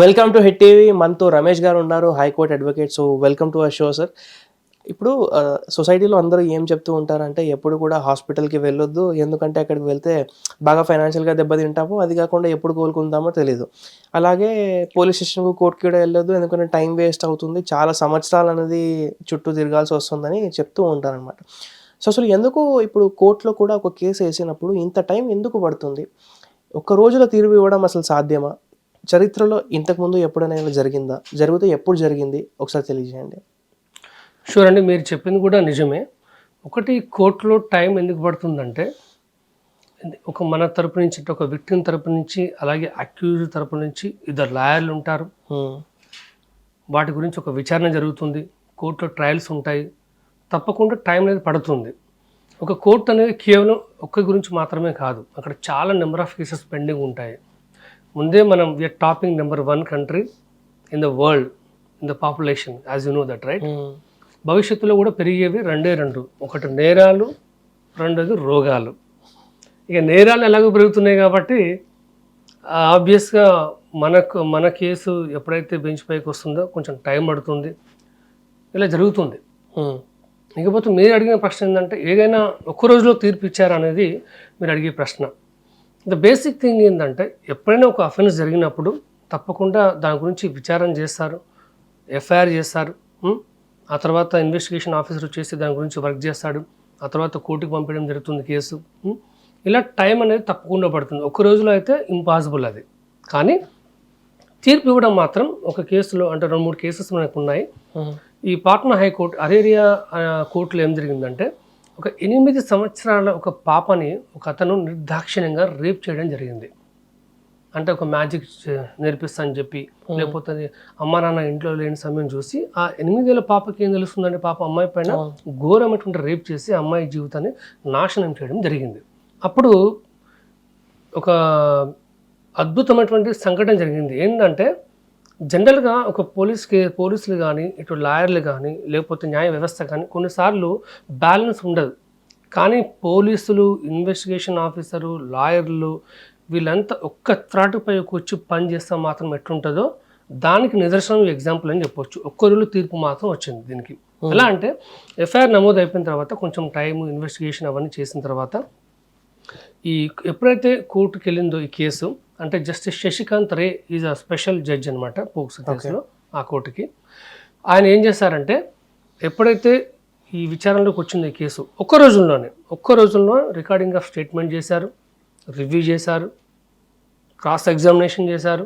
Welcome to hit TV మనతో రమేష్ గారు ఉన్నారు high court advocate so welcome to our show sir ఇప్పుడు సొసైటీలో అందరూ ఏం చెప్తూ ఉంటారంటే ఎప్పుడు కూడా హాస్పిటల్కి వెళ్ళొద్దు. ఎందుకంటే అక్కడికి వెళ్తే బాగా ఫైనాన్షియల్గా దెబ్బతింటాము. అది కాకుండా ఎప్పుడు కోలుకుందామో తెలియదు అలాగే పోలీస్ స్టేషన్కు కోర్టుకి కూడా వెళ్ళొద్దు. ఎందుకంటే టైం వేస్ట్ అవుతుంది. చాలా సంవత్సరాలు అనేది చుట్టూ తిరగాల్సి వస్తుందని చెప్తూ ఉంటారనమాట సో అసలు ఎందుకు ఇప్పుడు కోర్టులో కూడా ఒక కేసు వేసినప్పుడు ఇంత టైం ఎందుకు పడుతుంది? ఒక్క రోజులో తీర్పు ఇవ్వడం అసలు సాధ్యమా? చరిత్రలో ఇంతకుముందు ఎప్పుడైనా ఇలా జరిగిందా? జరిగితే ఎప్పుడు జరిగింది? ఒకసారి తెలియజేయండి. షూర్ అండి మీరు చెప్పింది కూడా నిజమే. ఒకటి కోర్టులో టైం ఎందుకు పడుతుందంటే ఒక మన తరపు నుంచి అంటే ఒక విక్టిమ్ తరపు నుంచి అలాగే అక్యూజ్ తరపు నుంచి ఇద్దరు లాయర్లు ఉంటారు. వాటి గురించి ఒక విచారణ జరుగుతుంది. కోర్టులో ట్రయల్స్ ఉంటాయి. తప్పకుండా టైం అనేది పడుతుంది. ఒక కోర్టు అనేది కేవలం ఒక్క గురించి మాత్రమే కాదు అక్కడ చాలా నెంబర్ ఆఫ్ కేసెస్ పెండింగ్ ఉంటాయి. ముందే మనం we are topping number one country in the world in the population as you know that right. భవిష్యత్తులో కూడా పెరిగేవి రెండే రెండు. ఒకటి నేరాలు రెండోది రోగాలు. ఇక నేరాలు ఎలాగో పెరుగుతున్నాయి కాబట్టి ఆబ్వియస్గా మనకు మన కేసు ఎప్పుడైతే బెంచ్ పైకి వస్తుందో కొంచెం టైం పడుతుంది. ఇలా జరుగుతుంది. హ్మ్. ఇకపోతే మీరు అడిగిన ప్రశ్న ఏంటంటే ఏదైనా ఒక్క రోజులో తీర్పు ఇచ్చారా అనేది మీరు అడిగే ప్రశ్న. ద బేసిక్ థింగ్ ఏంటంటే ఎప్పుడైనా ఒక అఫెన్స్ జరిగినప్పుడు తప్పకుండా దాని గురించి విచారణ చేస్తారు ఎఫ్ఐఆర్ చేస్తారు? ఆ తర్వాత ఇన్వెస్టిగేషన్ ఆఫీసర్ వచ్చేసి దాని గురించి వర్క్ చేస్తాడు ఆ తర్వాత కోర్టుకు పంపించడం జరుగుతుంది కేసు? ఇలా టైం అనేది తప్పకుండా పడుతుంది ఒక రోజులో అయితే ఇంపాసిబుల్ అది కానీ తీర్పు ఇవ్వడం మాత్రం ఒక కేసులో అంటే రెండు మూడు కేసెస్ మనకు ఉన్నాయి. ఈ పాట్నా హైకోర్టు అరేరియా కోర్టులో ఏం జరిగిందంటే ఒక ఎనిమిది సంవత్సరాల ఒక పాపని ఒక అతను నిర్దాక్షిణ్యంగా రేప్ చేయడం జరిగింది. అంటే ఒక మ్యాజిక్ నేర్పిస్తా అని చెప్పి లేకపోతే అమ్మా నాన్న ఇంట్లో లేని సమయం చూసి ఆ ఎనిమిదేళ్ళ పాపకి ఏం తెలుస్తుందంటే పాప అమ్మాయి పైన ఘోరమైనటువంటి రేప్ చేసి అమ్మాయి జీవితాన్ని నాశనం చేయడం జరిగింది. అప్పుడు ఒక అద్భుతమైనటువంటి సంఘటన జరిగింది. ఏంటంటే జనరల్గా ఒక పోలీస్కి పోలీసులు కానీ ఇటు లాయర్లు కానీ లేకపోతే న్యాయ వ్యవస్థ కానీ కొన్నిసార్లు బ్యాలెన్స్ ఉండదు. కానీ పోలీసులు ఇన్వెస్టిగేషన్ ఆఫీసరు లాయర్లు వీళ్ళంతా ఒక్క త్రాటుపై వచ్చి పని చేస్తే మాత్రం ఎట్లుంటుందో దానికి నిదర్శనం ఎగ్జాంపుల్ అని చెప్పొచ్చు. ఒక్క రోజు తీర్పు మాత్రం వచ్చింది దీనికి. ఎలా అంటే ఎఫ్ఐఆర్ నమోదు అయిపోయిన తర్వాత కొంచెం టైం ఇన్వెస్టిగేషన్ అవన్నీ చేసిన తర్వాత ఈ ఎప్పుడైతే కోర్టుకి వెళ్ళిందో ఈ కేసు అంటే justice Shashikant Ray is a special judge అనమాట పోక్సో కేసులో ఆ కోర్టుకి. ఆయన ఏం చేశారంటే ఎప్పుడైతే ఈ విచారణలోకి వచ్చింది ఈ కేసు ఒక్క రోజుల్లోనే ఒక్క రోజుల్లో రికార్డింగ్ ఆఫ్ స్టేట్మెంట్ చేశారు రివ్యూ చేశారు క్రాస్ ఎగ్జామినేషన్ చేశారు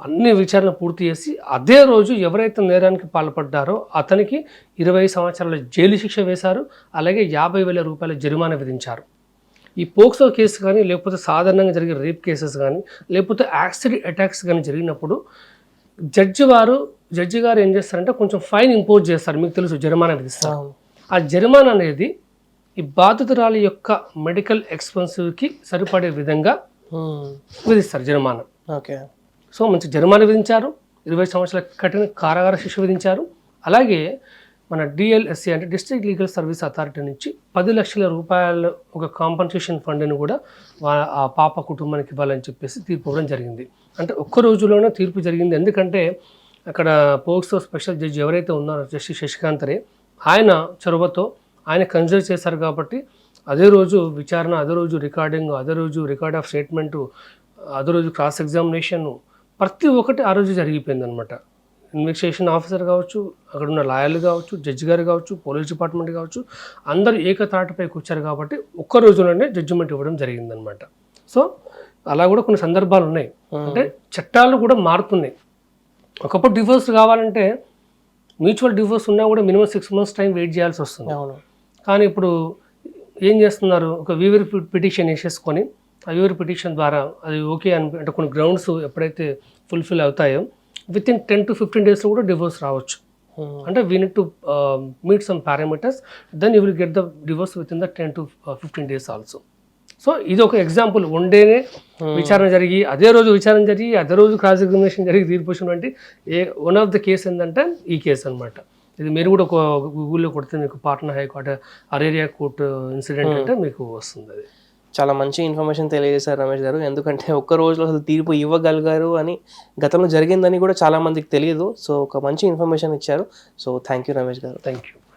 అన్ని విచారణ పూర్తి చేసి అదే రోజు ఎవరైతే నేరానికి పాల్పడ్డారో అతనికి ఇరవై సంవత్సరాల జైలు శిక్ష వేశారు అలాగే యాభై వేల రూపాయల జరిమానా విధించారు. ఈ పోక్సో కేసు కానీ లేకపోతే సాధారణంగా జరిగే రేప్ కేసెస్ కానీ లేకపోతే యాక్సిడెంట్ అటాక్స్ కానీ జరిగినప్పుడు జడ్జి వారు జడ్జి గారు ఏం చేస్తారంటే కొంచెం ఫైన్ ఇంపోజ్ చేస్తారు. మీకు తెలుసు జరిమానా విధిస్తారు. ఆ జరిమానా అనేది ఈ బాధితురాలి యొక్క మెడికల్ ఎక్స్పెన్సివ్కి సరిపడే విధంగా. విధిస్తారు జరిమానా. ఓకే. సో మంచి జరిమానా విధించారు. ఇరవై సంవత్సరాల కఠిన కారాగార శిక్ష విధించారు. అలాగే మన డిఎల్ఎస్సి అంటే డిస్ట్రిక్ట్ లీగల్ సర్వీస్ అథారిటీ నుంచి పది లక్షల రూపాయల ఒక కాంపన్సేషన్ ఫండ్ని కూడా ఆ పాప కుటుంబానికి ఇవ్వాలని చెప్పేసి తీర్పు ఇవ్వడం జరిగింది. అంటే ఒక్క రోజులోనే తీర్పు జరిగింది. ఎందుకంటే అక్కడ పోక్సో స్పెషల్ జడ్జి ఎవరైతే ఉన్నారో జస్టిస్ శశికాంత్ రే ఆయన చొరవతో ఆయన కన్సిడర్ చేశారు కాబట్టి అదే రోజు విచారణ అదే రోజు రికార్డింగ్ అదే రోజు రికార్డ్ ఆఫ్ స్టేట్మెంటు అదే రోజు క్రాస్ ఎగ్జామినేషన్ ప్రతి ఒక్కటి ఆ రోజు జరిగిపోయింది అనమాట ఇన్వెస్టిగేషన్ ఆఫీసర్ కావచ్చు అక్కడ ఉన్న లాయర్లు కావచ్చు జడ్జి గారు కావచ్చు పోలీస్ డిపార్ట్మెంట్ కావచ్చు అందరూ ఏకతాటిపైకి వచ్చారు కాబట్టి ఒక్క రోజులోనే జడ్జిమెంట్ ఇవ్వడం జరిగిందనమాట సో అలా కూడా కొన్ని సందర్భాలు ఉన్నాయి. అంటే చట్టాలు కూడా మారుతున్నాయి. ఒకప్పుడు డివోర్స్ కావాలంటే మ్యూచువల్ డివోర్స్ ఉన్నా కూడా minimum six months time wait చేయాల్సి వస్తుంది. అవును. కానీ ఇప్పుడు ఏం చేస్తున్నారు? ఒక వీవర్ పిటిషన్ వేసేసుకొని ఆ వీవర్ పిటిషన్ ద్వారా అది ఓకే అని అంటే కొన్ని గ్రౌండ్స్ ఎప్పుడైతే ఫుల్ఫిల్ అవుతాయో within ten to fifteen డేస్లో కూడా డివోర్స్ రావచ్చు. హ్మ్. అంటే we need to meet some parameters then you will get the divorce within the ten to fifteen days also so ఇది ఒక ఎగ్జాంపుల్ వన్ డేనే విచారణ జరిగి అదే రోజు విచారణ జరిగి అదే రోజు క్రాస్ ఎగ్జామినేషన్ జరిగి తీర్పు వచ్చినటువంటి a one of the case ఏంటంటే ఈ కేసు అనమాట ఇది మీరు కూడా ఒక గూగుల్లో కొడితే మీకు Patna high court Araria court incident అంటే మీకు వస్తుంది అది. చాలా మంచి ఇన్ఫర్మేషన్ తెలియజేశారు రమేష్ గారు. ఎందుకంటే ఒక్క రోజులో అసలు తీర్పు ఇవ్వగలిగారు అని గతంలో జరిగిందని కూడా చాలా మందికి తెలియదు. సో ఒక మంచి ఇన్ఫర్మేషన్ ఇచ్చారు. సో థ్యాంక్ యూ రమేష్ గారు. Thank you